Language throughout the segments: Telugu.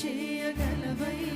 చేయగలవై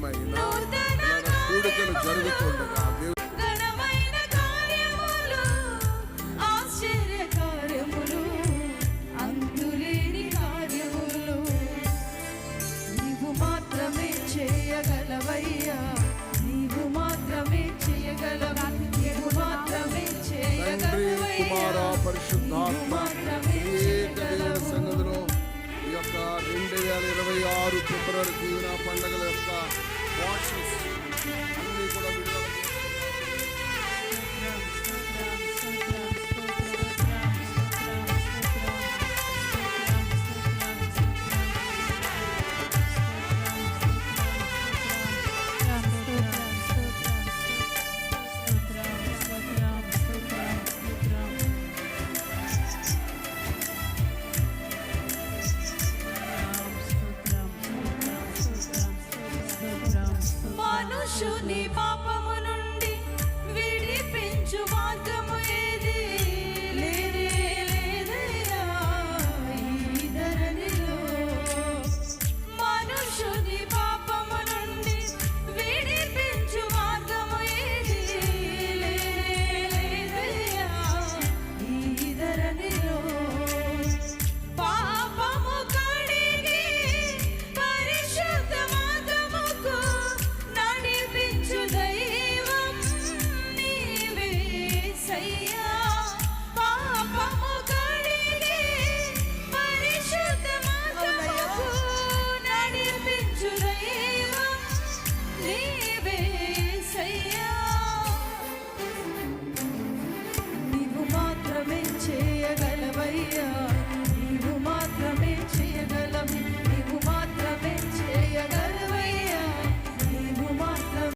కార్యములు నీవు మాత్రమే చేయగలవయ్యా నీవు మాత్రమే చేయగలవు నీవు మాత్రమే చేయగలవయ్యా పరిశుద్ధాత్మ ఏక దేవుని సన్నిధిలో ఈ యొక్క రెండు వేల ఇరవై ఆరు ఫిబ్రవరి 祝你